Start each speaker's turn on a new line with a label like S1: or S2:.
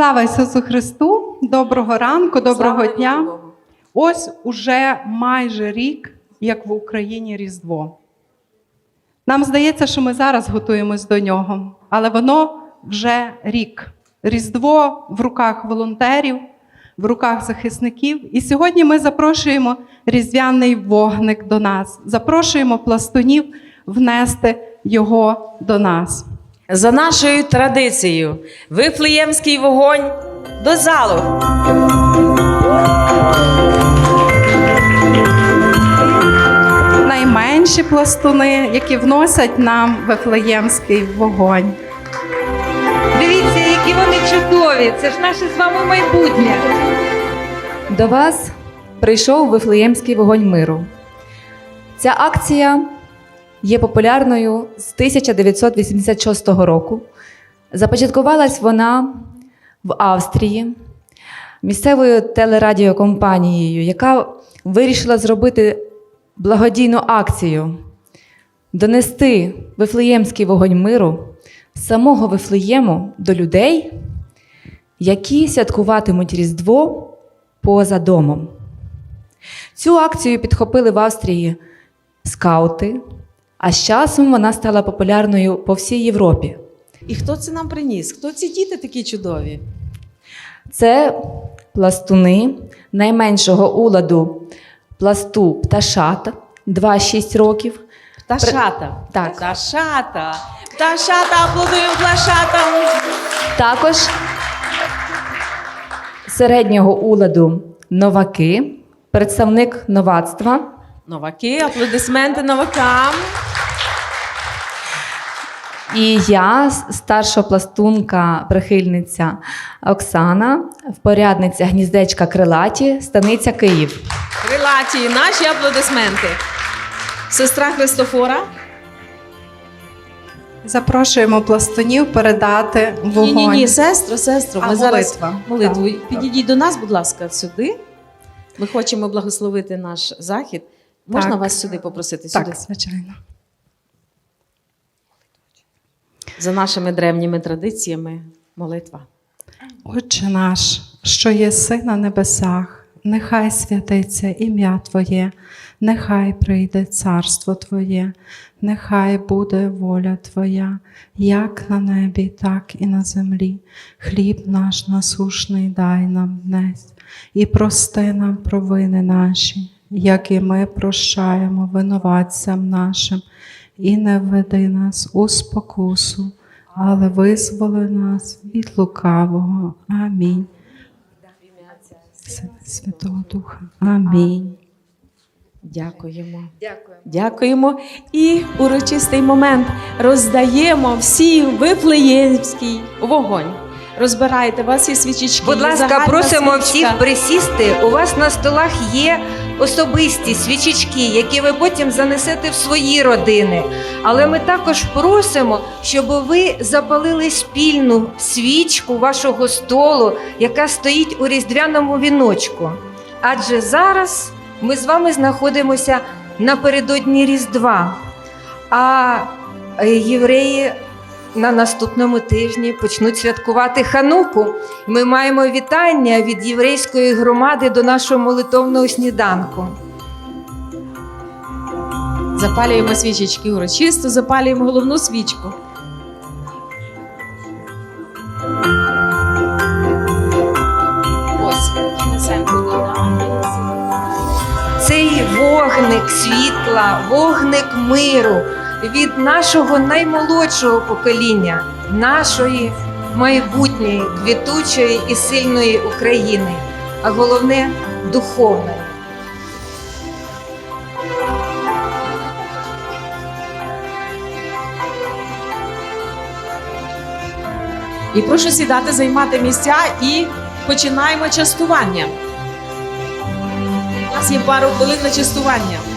S1: Слава Ісусу Христу! Доброго ранку, доброго
S2: Слава
S1: дня.
S2: Богу.
S1: Ось уже майже рік, як в Україні Різдво. Нам здається, що ми зараз готуємось до нього, але воно вже рік. Різдво в руках волонтерів, в руках захисників. І сьогодні ми запрошуємо різдвяний вогник до нас, запрошуємо пластунів внести його до нас.
S2: За нашою традицією, вифлеємський вогонь до залу.
S1: найменші пластуни, які вносять нам вифлеємський вогонь.
S3: Дивіться, які вони чудові! Це ж наше з вами майбутнє.
S4: До вас прийшов Вифлеємський вогонь миру. Ця акція є популярною з 1986 року. Започаткувалась вона в Австрії місцевою телерадіокомпанією, яка вирішила зробити благодійну акцію донести Вифлеємський вогонь миру з самого Вифлеєму до людей, які святкуватимуть Різдво поза домом. Цю акцію підхопили в Австрії скаути, а з часом вона стала популярною по всій Європі.
S2: І хто це нам приніс? Хто ці діти такі чудові?
S4: Це пластуни найменшого уладу пласту пташата 2-6 років.
S2: Пташата.
S4: Так.
S2: Пташата. Пташата, аплодуємо пташатам.
S4: Також середнього уладу новаки, представник новацтва.
S2: Новаки, аплодисменти новакам.
S4: І я, старша пластунка, прихильниця Оксана, впорядниця гніздечка крилаті, станиця Київ.
S2: Крилаті, наші аплодисменти. Сестра Христофора.
S1: Запрошуємо пластунів передати вогонь.
S2: Ні, ні, ні, сестро, сестро,
S1: А,
S2: ми зараз
S1: молитва.
S2: молитву.
S1: Так,
S2: Підійдіть до нас, будь ласка, сюди. Ми хочемо благословити наш захід. Можна
S1: Так.
S2: вас сюди попросити? Сюди.
S1: Так, звичайно.
S2: За нашими древніми традиціями молитва.
S1: Отче наш, що єси на небесах, нехай святиться ім'я Твоє, нехай прийде царство Твоє, нехай буде воля Твоя, як на небі, так і на землі. Хліб наш насушний дай нам днес, і прости нам провини наші, як і ми прощаємо винуватцям нашим, і не введи нас у спокусу, але визволи нас від лукавого. Амінь. Святого Духа. Амінь.
S2: Дякуємо. Дякуємо. Дякуємо. І урочистий момент роздаємо всім вифлеємський вогонь. Розбирайте, у вас є свічечки.
S3: Будь ласка, просимо
S2: свічка.
S3: всіх присісти. У вас на столах є особисті свічечки, які ви потім занесете в свої родини. Але ми також просимо, щоб ви запалили спільну свічку вашого столу, яка стоїть у різдвяному віночку. Адже зараз ми з вами знаходимося напередодні Різдва. А е, євреї на наступному тижні почнуть святкувати Хануку. Ми маємо вітання від єврейської громади до нашого молитовного сніданку.
S2: Запалюємо свічечки урочисто, запалюємо головну свічку. Ось.
S3: Цей вогник світла, вогник миру від нашого наймолодшого покоління, нашої майбутньої квітучої і сильної України, а головне духовної.
S2: І прошу сідати, займати місця і починаємо частування. У нас є пару хвилин на частування.